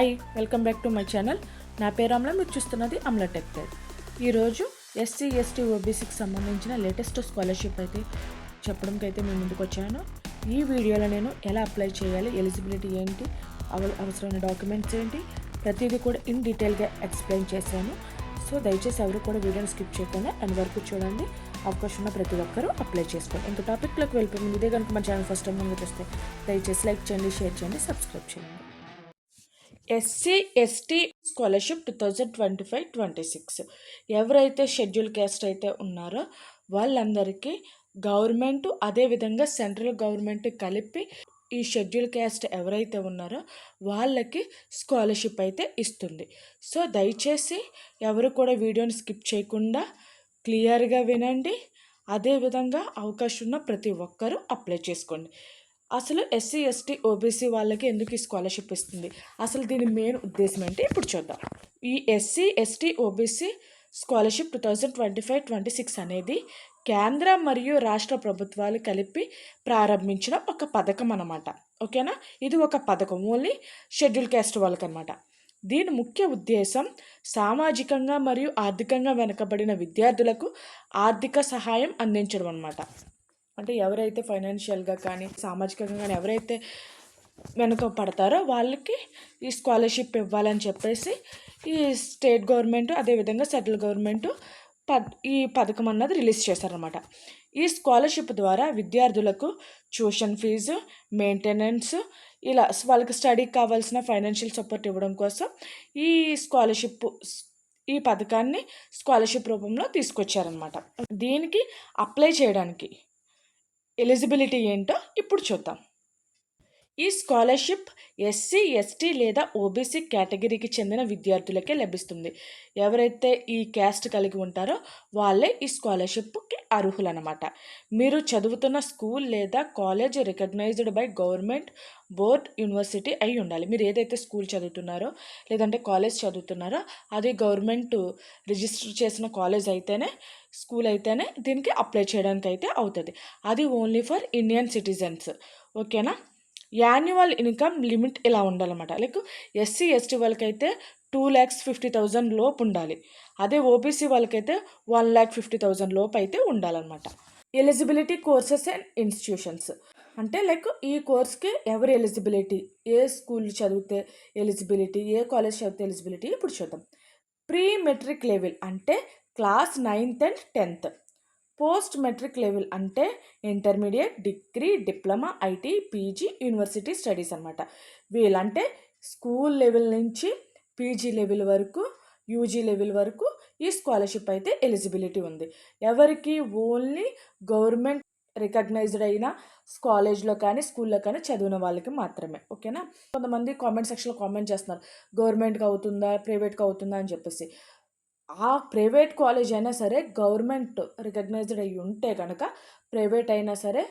Hi welcome back to my channel నా పేరు అమల మీరు చూస్తున్నది అమల టెక్ టెక్ ఈరోజు ఎస్సీ ఎస్టీ ఓబీసీకి సంబంధించిన లేటెస్ట్ స్కాలర్షిప్ అయితే చెప్పడానికి అయితే మేము ముందుకు వచ్చాను. ఈ వీడియోలో నేను ఎలా అప్లై చేయాలి ఎలిజిబిలిటీ ఏంటి అవ- అవసరమైన డాక్యుమెంట్స్ ఏంటి ప్రతిదీ కూడా ఇన్ డీటెయిల్గా ఎక్స్ప్లెయిన్ చేశాను. సో దయచేసి ఎవరు కూడా వీడియోని స్కిప్ చేయకుండా అండ్ వరకు చూడండి. అవకాశం ఉన్న ప్రతి ఒక్కరూ అప్లై చేసుకోండి. ఇంకా టాపిక్లోకి వెళ్ళిపోయింది ఇదే కనుక మన ఛానల్ ఫస్ట్ టైం ముందు చూస్తే దయచేసి లైక్ చేయండి షేర్ చేయండి సబ్స్క్రైబ్ చేయండి. SC ST scholarship two thousand twenty five twenty six ఎవరైతే షెడ్యూల్ క్యాస్ట్ అయితే ఉన్నారో వాళ్ళందరికీ గవర్నమెంట్ అదేవిధంగా సెంట్రల్ గవర్నమెంట్ కలిపి ఈ షెడ్యూల్ క్యాస్ట్ ఎవరైతే ఉన్నారో వాళ్ళకి స్కాలర్షిప్ అయితే ఇస్తుంది. సో దయచేసి ఎవరు కూడా వీడియోని స్కిప్ చేయకుండా క్లియర్గా వినండి. అదేవిధంగా అవకాశం ఉన్న ప్రతి ఒక్కరూ అప్లై చేసుకోండి. అసలు ఎస్సీ ఎస్టీ ఓబీసీ వాళ్ళకి ఎందుకు ఈ స్కాలర్షిప్ ఇస్తుంది? అసలు దీని మెయిన్ ఉద్దేశం ఏంటి? ఇప్పుడు చూద్దాం. ఈ SC ST OBC scholarship two thousand twenty five twenty six అనేది కేంద్ర మరియు రాష్ట్ర ప్రభుత్వాలు కలిపి ప్రారంభించిన ఒక పథకం అనమాట ఓకేనా? ఇది ఒక పథకం. ఓన్లీ షెడ్యూల్ క్యాస్ట్ వాళ్ళకి అనమాట దీని ముఖ్య ఉద్దేశం సామాజికంగా మరియు ఆర్థికంగా వెనుకబడిన విద్యార్థులకు ఆర్థిక సహాయం అందించడం అనమాట అంటే ఎవరైతే ఫైనాన్షియల్గా కానీ సామాజికంగా కానీ ఎవరైతే వెనుక పడతారో వాళ్ళకి ఈ స్కాలర్షిప్ ఇవ్వాలని చెప్పేసి ఈ స్టేట్ గవర్నమెంట్ అదేవిధంగా సెంట్రల్ గవర్నమెంట్ పద్ ఈ పథకం అన్నది రిలీజ్ చేశారనమాట ఈ స్కాలర్షిప్ ద్వారా విద్యార్థులకు ట్యూషన్ ఫీజు మెయింటెనెన్స్ ఇలా వాళ్ళకి స్టడీకి కావాల్సిన ఫైనాన్షియల్ సపోర్ట్ ఇవ్వడం కోసం ఈ స్కాలర్షిప్ ఈ పథకాన్ని స్కాలర్షిప్ రూపంలో తీసుకొచ్చారనమాట దీనికి అప్లై చేయడానికి ఎలిజిబిలిటీ ఏంటో ఇప్పుడు చూద్దాం. ఈ స్కాలర్షిప్ ఎస్సీ ఎస్టీ లేదా ఓబీసీ కేటగిరీకి చెందిన విద్యార్థులకే లభిస్తుంది. ఎవరైతే ఈ క్యాస్ట్ కలిగి ఉంటారో వాళ్ళే ఈ స్కాలర్షిప్కి అర్హులన్నమాట. మీరు చదువుతున్న స్కూల్ లేదా college recognized by government board university అయి ఉండాలి. మీరు ఏదైతే స్కూల్ చదువుతున్నారో లేదంటే కాలేజ్ చదువుతున్నారో అది గవర్నమెంట్ రిజిస్టర్ చేసిన కాలేజ్ అయితేనే స్కూల్ అయితేనే దీనికి అప్లై చేయడానికి అయితే అవుతుంది. అది ఓన్లీ ఫర్ ఇండియన్ సిటిజన్స్. ఓకేనా? యాన్యువల్ ఇన్కమ్ లిమిట్ ఇలా ఉండాలన్నమాట. లైక్ ఎస్సీ ఎస్టీ వాళ్ళకైతే టూ ల్యాక్స్ ఫిఫ్టీ థౌజండ్ లోపు ఉండాలి. అదే ఓబీసీ వాళ్ళకైతే వన్ ల్యాక్ ఫిఫ్టీ థౌజండ్ లోపు అయితే ఉండాలన్నమాట. Eligibility courses and institutions. అంటే లైక్ ఈ కోర్స్కి ఎవరి ఎలిజిబిలిటీ? ఏ స్కూల్ చదివితే ఎలిజిబిలిటీ ఏ కాలేజ్ చదివితే ఎలిజిబిలిటీ? ఇప్పుడు చూద్దాం. ప్రీ మెట్రిక్ లెవెల్ అంటే class ninth and tenth. Post matric level అంటే intermediate degree diploma IT PG university studies అనమాట వీళ్ళంటే స్కూల్ లెవెల్ నుంచి పీజీ లెవెల్ వరకు యూజీ లెవెల్ వరకు ఈ స్కాలర్షిప్ అయితే ఎలిజిబిలిటీ ఉంది. ఎవరికి ఓన్లీ గవర్నమెంట్ రికగ్నైజ్డ్ అయిన కాలేజ్లో కానీ స్కూల్లో కానీ చదివిన వాళ్ళకి మాత్రమే. ఓకేనా? కొంతమంది కామెంట్ సెక్షన్లో కామెంట్ చేస్తున్నారు. గవర్నమెంట్కి అవుతుందా? ప్రైవేట్కి అవుతుందా? అని చెప్పేసి. ఆ ప్రైవేట్ కాలేజ్ అయినా సరే గవర్నమెంట్ రికగ్నైజ్డ్ అయ్యి ఉంటే కనుక ప్రైవేట్ అయినా సరే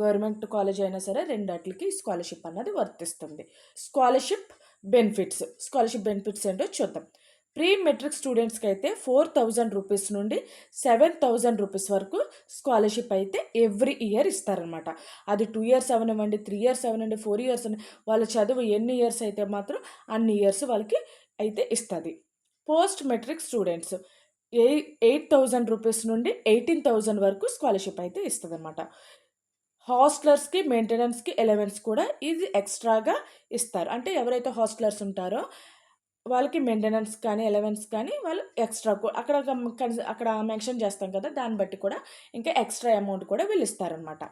గవర్నమెంట్ కాలేజ్ అయినా సరే రెండాటికి స్కాలర్షిప్ అన్నది వర్తిస్తుంది. Scholarship benefits. స్కాలర్షిప్ బెనిఫిట్స్ ఏంటో చూద్దాం. ప్రీ మెట్రిక్ స్టూడెంట్స్కి అయితే ఫోర్ థౌజండ్ రూపీస్ నుండి సెవెన్ థౌజండ్ రూపీస్ వరకు స్కాలర్షిప్ అయితే ఎవ్రీ ఇయర్ ఇస్తారనమాట అది టూ ఇయర్స్ అవనివ్వండి త్రీ ఇయర్స్ అవనండి ఫోర్ ఇయర్స్ అని వాళ్ళ చదువు ఎన్ని ఇయర్స్ అయితే మాత్రం అన్ని ఇయర్స్ వాళ్ళకి అయితే ఇస్తుంది. Post matric students. ఎయి eight thousand rupees నుండి ఎయిటీన్ థౌజండ్ వరకు స్కాలర్షిప్ అయితే ఇస్తుంది అనమాట హాస్టలర్స్కి మెయింటెనెన్స్కి ఎలవెన్స్ కూడా ఇది ఎక్స్ట్రాగా ఇస్తారు. అంటే ఎవరైతే హాస్టలర్స్ ఉంటారో వాళ్ళకి మెయింటెనెన్స్ కానీ ఎలవెన్స్ కానీ వాళ్ళు ఎక్స్ట్రా అక్కడ అక్కడ మెన్షన్ చేస్తాం కదా దాన్ని బట్టి కూడా ఇంకా ఎక్స్ట్రా అమౌంట్ కూడా వీళ్ళు ఇస్తారనమాట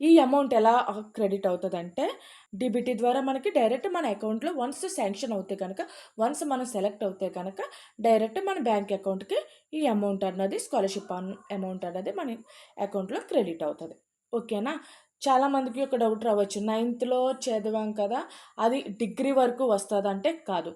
ఈ అమౌంట్ ఎలా క్రెడిట్ అవుతుందంటే డిబిటీ ద్వారా మనకి డైరెక్ట్ మన అకౌంట్లో వన్స్ శాంక్షన్ అవుతే కనుక వన్స్ మనం సెలెక్ట్ అవుతే కనుక డైరెక్ట్ మన బ్యాంక్ అకౌంట్కి ఈ అమౌంట్ అన్నది స్కాలర్షిప్ అమౌంట్ అన్నది మన అకౌంట్లో క్రెడిట్ అవుతుంది. ఓకేనా? చాలామందికి ఒక డౌట్ రావచ్చు. నైన్త్లో చదివాం కదా అది డిగ్రీ వరకు వస్తుంది అంటే కాదు.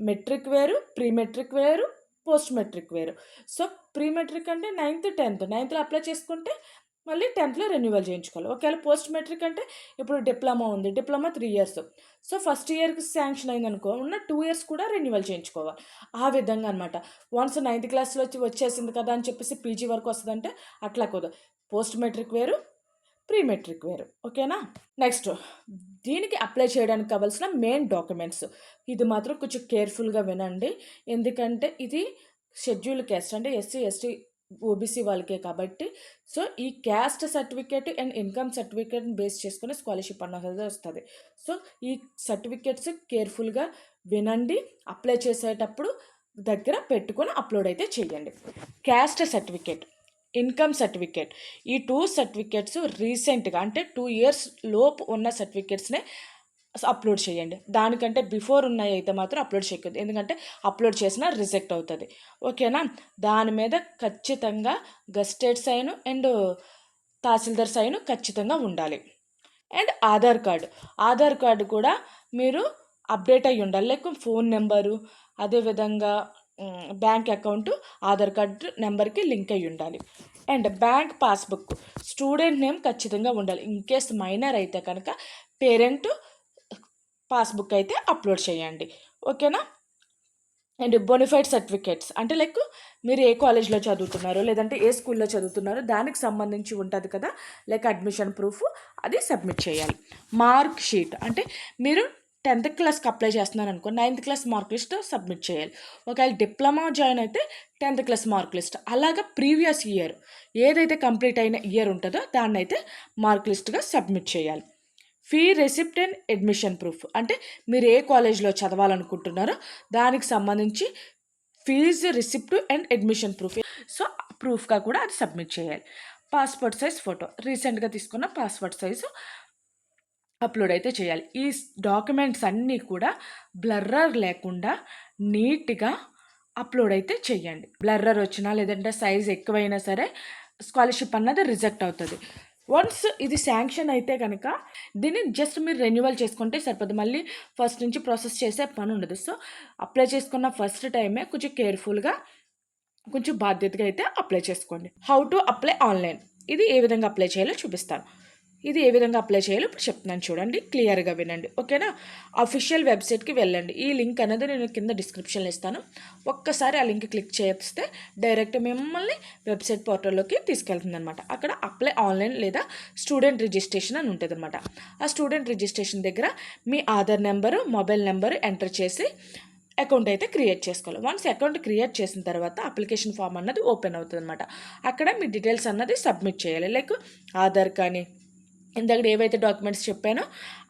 మెట్రిక్ వేరు ప్రీ మెట్రిక్ వేరు పోస్ట్ మెట్రిక్ వేరు. సో ప్రీ మెట్రిక్ అంటే నైన్త్ టెన్త్. నైన్త్లో అప్లై చేసుకుంటే మళ్ళీ టెన్త్లో రెన్యువల్ చేయించుకోవాలి. ఒకవేళ పోస్ట్ మెట్రిక్ అంటే ఇప్పుడు డిప్లొమా ఉంది. Diploma three years. So first ఇయర్కి శాంక్షన్ అయిందనుకో ఉన్న టూ ఇయర్స్ కూడా రెన్యువల్ చేయించుకోవాలి. ఆ విధంగా అనమాట వన్స్ నైన్త్ క్లాస్లో వచ్చి వచ్చేసింది కదా అని చెప్పేసి పీజీ వరకు వస్తుందంటే అట్లా కుదరదు. పోస్ట్ మెట్రిక్ వేరు ప్రీ మెట్రిక్ వేరు. ఓకేనా? నెక్స్ట్. దీనికి అప్లై చేయడానికి కావాల్సిన మెయిన్ డాక్యుమెంట్స్. ఇది మాత్రం కొంచెం కేర్ఫుల్గా వినండి. ఎందుకంటే ఇది షెడ్యూల్ క్యాస్ట్ అంటే ఎస్సీ ఎస్టీ ఓబీసీ వాళ్ళకే కాబట్టి. సో ఈ క్యాస్ట్ సర్టిఫికేట్ అండ్ ఇన్కమ్ సర్టిఫికేట్ని బేస్ చేసుకుని స్కాలర్షిప్ అన్నది వస్తుంది. సో ఈ సర్టిఫికేట్స్ కేర్ఫుల్గా వినండి అప్లై చేసేటప్పుడు దగ్గర పెట్టుకొని అప్లోడ్ అయితే చేయండి. క్యాస్ట్ సర్టిఫికేట్ ఇన్కమ్ సర్టిఫికేట్ ఈ టూ సర్టిఫికేట్స్ రీసెంట్గా అంటే టూ ఇయర్స్ లోపు ఉన్న సర్టిఫికేట్స్నే అప్లోడ్ చేయండి. దానికంటే బిఫోర్ ఉన్నాయి అయితే మాత్రం అప్లోడ్ చేయకూడదు. ఎందుకంటే అప్లోడ్ చేసినా రిజెక్ట్ అవుతుంది. ఓకేనా దాని మీద ఖచ్చితంగా గస్టెడ్ సైన్ అండ్ తహసీల్దార్ సైన్ ఖచ్చితంగా ఉండాలి. And Aadhaar card Aadhaar card కూడా మీరు అప్డేట్ అయ్యి ఉండాలి. లైక్ ఫోన్ నెంబరు అదేవిధంగా బ్యాంక్ అకౌంట్ ఆధార్ కార్డు నెంబర్కి లింక్ అయ్యి ఉండాలి. And bank passbook student name ఖచ్చితంగా ఉండాలి. ఇన్ కేస్ మైనర్ అయితే కనుక పేరెంట్ పాస్బుక్ అయితే అప్లోడ్ చేయండి. ఓకేనా? And bonafide certificates. అంటే లైక్ మీరు ఏ కాలేజ్లో చదువుతున్నారో లేదంటే ఏ స్కూల్లో చదువుతున్నారో దానికి సంబంధించి ఉంటుంది కదా? లైక్ అడ్మిషన్ ప్రూఫ్ అది సబ్మిట్ చేయాలి. Mark sheet. అంటే మీరు టెన్త్ క్లాస్కి అప్లై చేస్తున్నాను అనుకో ninth class mark list submit చేయాలి. ఒకవేళ డిప్లొమా జాయిన్ అయితే టెన్త్ క్లాస్ మార్క్ లిస్ట్. అలాగా ప్రీవియస్ ఇయర్ ఏదైతే కంప్లీట్ అయిన ఇయర్ ఉంటుందో దాన్ని అయితే మార్క్ లిస్ట్గా సబ్మిట్ చేయాలి. Fee receipt and admission proof అంటే మీరు ఏ కాలేజ్లో చదవాలనుకుంటున్నారో దానికి సంబంధించి fees receipt and admission proof so ప్రూఫ్గా కూడా అది సబ్మిట్ చేయాలి. పాస్పోర్ట్ సైజ్ ఫోటో రీసెంట్గా తీసుకున్న పాస్పోర్ట్ సైజు అప్లోడ్ అయితే చేయాలి. ఈ డాక్యుమెంట్స్ అన్నీ కూడా బ్లర్రర్ లేకుండా నీట్గా అప్లోడ్ అయితే చేయండి. బ్లర్రర్ వచ్చినా లేదంటే సైజ్ ఎక్కువైనా సరే స్కాలర్షిప్ అన్నది రిజెక్ట్ అవుతుంది. వన్స్ ఇది శాంక్షన్ అయితే కనుక దీన్ని జస్ట్ మీరు రెన్యువల్ చేసుకుంటే సరిపోదు. మళ్ళీ ఫస్ట్ నుంచి ప్రాసెస్ చేసే పని ఉండదు. సో అప్లై చేసుకున్న ఫస్ట్ టైమే కొంచెం కేర్ఫుల్గా కొంచెం బాధ్యతగా అయితే అప్లై చేసుకోండి. హౌ టు అప్లై ఆన్లైన్ ఇది ఏ విధంగా అప్లై చేయాలో చూపిస్తాను. ఇది ఏ విధంగా అప్లై చేయాలో ఇప్పుడు చెప్తున్నాను చూడండి క్లియర్గా వినండి ఓకేనా అఫీషియల్ వెబ్సైట్కి వెళ్ళండి. ఈ లింక్ అనేది నేను కింద డిస్క్రిప్షన్లో ఇస్తాను. ఒక్కసారి ఆ లింక్ క్లిక్ చేస్తే డైరెక్ట్ మిమ్మల్ని వెబ్సైట్ పోర్టల్లోకి తీసుకెళ్తుంది అనమాట అక్కడ అప్లై ఆన్లైన్ లేదా స్టూడెంట్ రిజిస్ట్రేషన్ అని ఉంటుంది అనమాట ఆ స్టూడెంట్ రిజిస్ట్రేషన్ దగ్గర మీ Aadhaar number mobile number enter చేసి అకౌంట్ అయితే క్రియేట్ చేసుకోవాలి. వన్స్ అకౌంట్ క్రియేట్ చేసిన తర్వాత అప్లికేషన్ ఫామ్ అన్నది ఓపెన్ అవుతుంది అనమాట అక్కడ మీ డీటెయిల్స్ అన్నది సబ్మిట్ చేయాలి. లైక్ ఆధార్ కానీ ఇందాక ఏవైతే డాక్యుమెంట్స్ చెప్పానో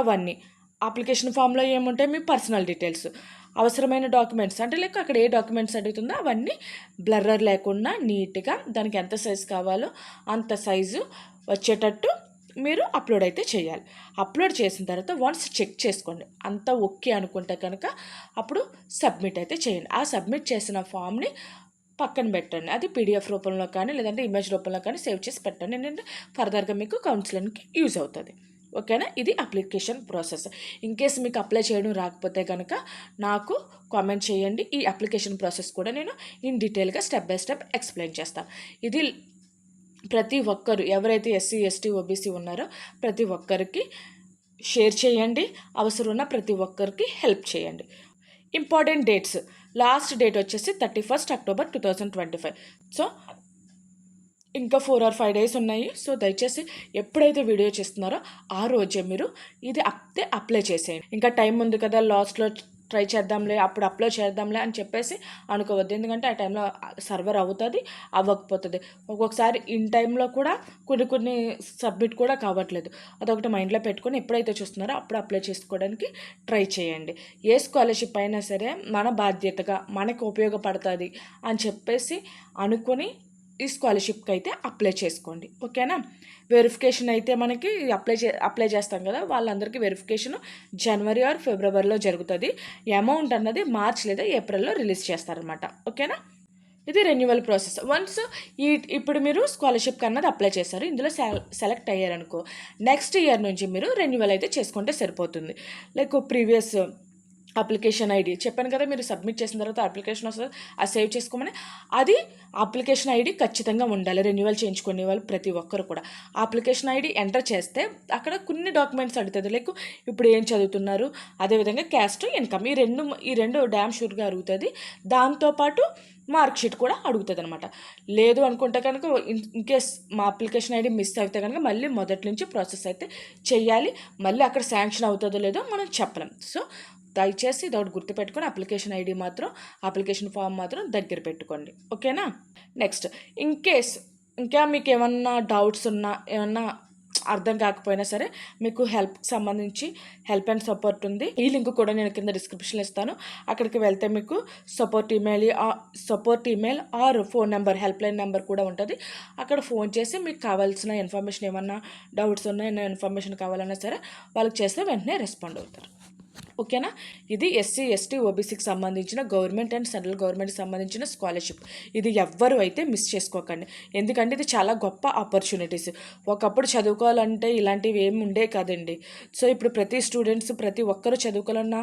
అవన్నీ. అప్లికేషన్ ఫామ్లో ఏముంటాయి? మీ పర్సనల్ డీటెయిల్స్. అవసరమైన డాక్యుమెంట్స్. అంటే లేక అక్కడ ఏ డాక్యుమెంట్స్ అడుగుతుందో అవన్నీ బ్లర్రర్ లేకుండా నీట్గా దానికి ఎంత సైజు కావాలో అంత సైజు వచ్చేటట్టు మీరు అప్లోడ్ అయితే చేయాలి. అప్లోడ్ చేసిన తర్వాత వన్స్ చెక్ చేసుకోండి. అంతా ఓకే అనుకుంటే కనుక అప్పుడు సబ్మిట్ అయితే చేయండి. ఆ సబ్మిట్ చేసిన ఫామ్ని పక్కన పెట్టండి. అది పీడిఎఫ్ రూపంలో కానీ లేదంటే ఇమేజ్ రూపంలో కానీ సేవ్ చేసి పెట్టండి. ఏంటంటే ఫర్దర్గా మీకు కౌన్సిలింగ్కి యూజ్ అవుతుంది. ఓకేనా? ఇది అప్లికేషన్ ప్రాసెస్ ఇన్ కేస్ మీకు అప్లై చేయడం రాకపోతే కనుక నాకు కామెంట్ చేయండి. ఈ అప్లికేషన్ ప్రాసెస్ కూడా నేను ఇన్ డీటెయిల్గా స్టెప్ బై స్టెప్ ఎక్స్ప్లెయిన్ చేస్తాను ఇది ప్రతి ఒక్కరు ఎవరైతే ఎస్సీ ఎస్టీ ఓబీసీ ఉన్నారో ప్రతి ఒక్కరికి షేర్ చేయండి. అవసరం ఉన్న ప్రతి ఒక్కరికి హెల్ప్ చేయండి. ఇంపార్టెంట్ డేట్స్ లాస్ట్ డేట్ వచ్చేసి thirty first October two thousand twenty five. So ఇంకా ఫోర్ ఆర్ ఫైవ్ డేస్ ఉన్నాయి. సో దయచేసి ఎప్పుడైతే వీడియో చేస్తున్నారో ఆ రోజే మీరు ఇది అప్తే అప్లై చేసేయండి. ఇంకా టైం ఉంది కదా లాస్ట్లో ట్రై చేద్దాంలే అప్పుడు అప్లోడ్ చేద్దాంలే అని చెప్పేసి అనుకోవద్దు. ఎందుకంటే ఆ టైంలో సర్వర్ అవుతుంది అవ్వకపోతుంది. ఒక్కొక్కసారి ఇన్ టైంలో కూడా కొన్ని కొన్ని సబ్మిట్ కూడా కావట్లేదు. అదొకటి మైండ్లో పెట్టుకొని ఎప్పుడైతే చూస్తున్నారో అప్పుడు అప్లై చేసుకోవడానికి ట్రై చేయండి. ఏ స్కాలర్షిప్ అయినా సరే మన బాధ్యతగా మనకు ఉపయోగపడుతుంది అని చెప్పేసి అనుకొని ఈ స్కాలర్షిప్కి అయితే అప్లై చేసుకోండి. ఓకేనా? వెరిఫికేషన్ అయితే మనకి అప్లై చే అప్లై చేస్తాం కదా వాళ్ళందరికీ వెరిఫికేషన్ జనవరి ఆర్ ఫిబ్రవరిలో జరుగుతుంది. అమౌంట్ అన్నది మార్చ్ లేదా ఏప్రిల్లో రిలీజ్ చేస్తారనమాట ఓకేనా? ఇది రెన్యువల్ ప్రాసెస్. వన్స్ ఈ ఇప్పుడు మీరు స్కాలర్షిప్ అన్నది అప్లై చేశారు ఇందులో సెలెక్ట్ అయ్యారనుకో నెక్స్ట్ ఇయర్ నుంచి మీరు రెన్యువల్ అయితే చేసుకుంటే సరిపోతుంది. Like previous application ID. చెప్పాను కదా మీరు సబ్మిట్ చేసిన తర్వాత అప్లికేషన్ వస్తుంది అది సేవ్ చేసుకోమని. అది అప్లికేషన్ ఐడి ఖచ్చితంగా ఉండాలి రెన్యువల్ చేయించుకునే వాళ్ళు ప్రతి ఒక్కరు కూడా. అప్లికేషన్ ఐడి ఎంటర్ చేస్తే అక్కడ కొన్ని డాక్యుమెంట్స్ అడుగుతుంది లైక్ ఇప్పుడు ఏం చదువుతున్నారు అదేవిధంగా క్యాస్ట్ ఇన్కమ్ ఈ రెండు ఈ రెండు డ్యామ్ షూర్గా అడుగుతుంది. దాంతోపాటు మార్క్షీట్ కూడా అడుగుతుంది అనమాట లేదు అనుకుంటే కనుక ఇన్ ఇన్ కేస్ మా అప్లికేషన్ ఐడి మిస్ అయితే కనుక మళ్ళీ మొదటి నుంచి ప్రాసెస్ అయితే చేయాలి మళ్ళీ అక్కడ శాంక్షన్ అవుతుందో లేదో మనం చెప్పలేం. సో దయచేసి ఇది గుర్తుపెట్టుకొని అప్లికేషన్ ఐడి మాత్రం అప్లికేషన్ ఫామ్ మాత్రం దగ్గర పెట్టుకోండి. ఓకేనా? నెక్స్ట్ ఇన్ కేస్ ఇంకా మీకు ఏమన్నా డౌట్స్ ఉన్నా ఏమన్నా అర్థం కాకపోయినా సరే మీకు హెల్ప్ సంబంధించి హెల్ప్ అండ్ సపోర్ట్ ఉంది. ఈ లింక్ కూడా నేను కింద డిస్క్రిప్షన్లో ఇస్తాను. అక్కడికి వెళ్తే మీకు support email support email or phone number help line number కూడా ఉంటుంది. అక్కడ ఫోన్ చేసి మీకు కావాల్సిన ఇన్ఫర్మేషన్ ఏమన్నా డౌట్స్ ఉన్నా ఏమైనా ఇన్ఫర్మేషన్ కావాలన్నా సరే వాళ్ళకి చేస్తే వెంటనే రెస్పాండ్ అవుతారు. ఓకేనా? ఇది ఎస్సీ ఎస్టీ ఓబీసీకి సంబంధించిన గవర్నమెంట్ అండ్ సెంట్రల్ గవర్నమెంట్కి సంబంధించిన స్కాలర్షిప్. ఇది ఎవ్వరు అయితే మిస్ చేసుకోకండి. ఎందుకంటే ఇది చాలా గొప్ప ఆపర్చునిటీస్. ఒకప్పుడు చదువుకోవాలంటే ఇలాంటివి ఏమి ఉండే కదండి. సో ఇప్పుడు ప్రతి స్టూడెంట్స్ ప్రతి ఒక్కరూ చదువుకోవాలన్న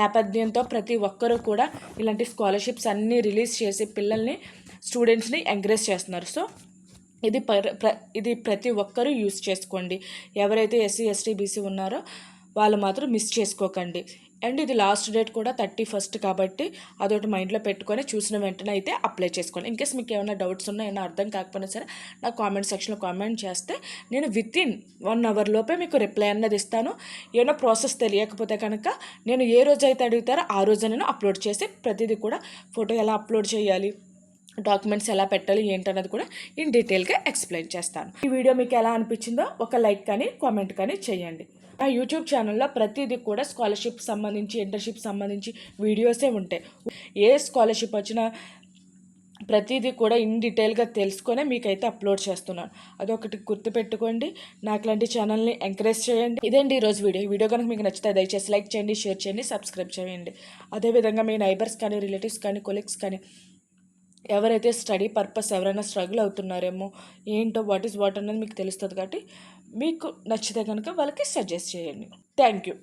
నేపథ్యంతో ప్రతి ఒక్కరూ కూడా ఇలాంటి స్కాలర్షిప్స్ అన్నీ రిలీజ్ చేసి పిల్లల్ని స్టూడెంట్స్ని ఎంకరేజ్ చేస్తున్నారు. సో ఇది ప్ర ఇది ప్రతి ఒక్కరూ యూస్ చేసుకోండి. ఎవరైతే ఎస్సీ ఎస్టీ బీసీ ఉన్నారో వాళ్ళు మాత్రం మిస్ చేసుకోకండి. అండ్ ఇది లాస్ట్ డేట్ కూడా థర్టీ ఫస్ట్ కాబట్టి అదొకటి మైండ్లో పెట్టుకొని చూసిన వెంటనే అయితే అప్లై చేసుకోండి ఇన్ కేస్ మీకు ఏమైనా డౌట్స్ ఉన్నా ఏమైనా అర్థం కాకపోయినా సరే నా కామెంట్ సెక్షన్లో కామెంట్ చేస్తే నేను విత్ ఇన్ వన్ అవర్ లోపే మీకు రిప్లై అన్నది ఇస్తాను. ఏమైనా ప్రాసెస్ తెలియకపోతే కనుక నేను ఏ రోజు అయితే అడుగుతారో ఆ రోజు నేను అప్లోడ్ చేసి ప్రతిదీ కూడా ఫోటో ఎలా అప్లోడ్ చేయాలి? డాక్యుమెంట్స్ ఎలా పెట్టాలి ఏంటన్నది కూడా ఇన్ డీటెయిల్గా ఎక్స్ప్లెయిన్ చేస్తాను. ఈ వీడియో మీకు ఎలా అనిపించిందో ఒక లైక్ కానీ కామెంట్ కానీ చేయండి. నా యూట్యూబ్ ఛానల్లో ప్రతిదీ కూడా స్కాలర్షిప్ సంబంధించి ఇంటర్న్షిప్ సంబంధించి వీడియోసే ఉంటాయి. ఏ స్కాలర్షిప్ వచ్చినా ప్రతిదీ కూడా ఇన్ డీటెయిల్గా తెలుసుకొని మీకైతే అప్లోడ్ చేస్తున్నాను. అదొకటి గుర్తుపెట్టుకోండి. నాకు లాంటి ఛానల్ని ఎంకరేజ్ చేయండి. ఇదండి ఈరోజు వీడియో. ఈ వీడియో కనుక మీకు నచ్చితే దయచేసి లైక్ చేయండి షేర్ చేయండి సబ్స్క్రైబ్ చేయండి. అదేవిధంగా మీ నైబర్స్ కానీ రిలేటివ్స్ కానీ కొలీగ్స్ కానీ ఎవరైతే స్టడీ పర్పస్ ఎవరైనా స్ట్రగుల్ అవుతున్నారేమో ఏంటో వాట్ ఈస్ వాట్ అనేది మీకు తెలుస్తుంది కాబట్టి మీకు నచ్చితే కనుక వాళ్ళకి సజెస్ట్ చేయండి. Thank you.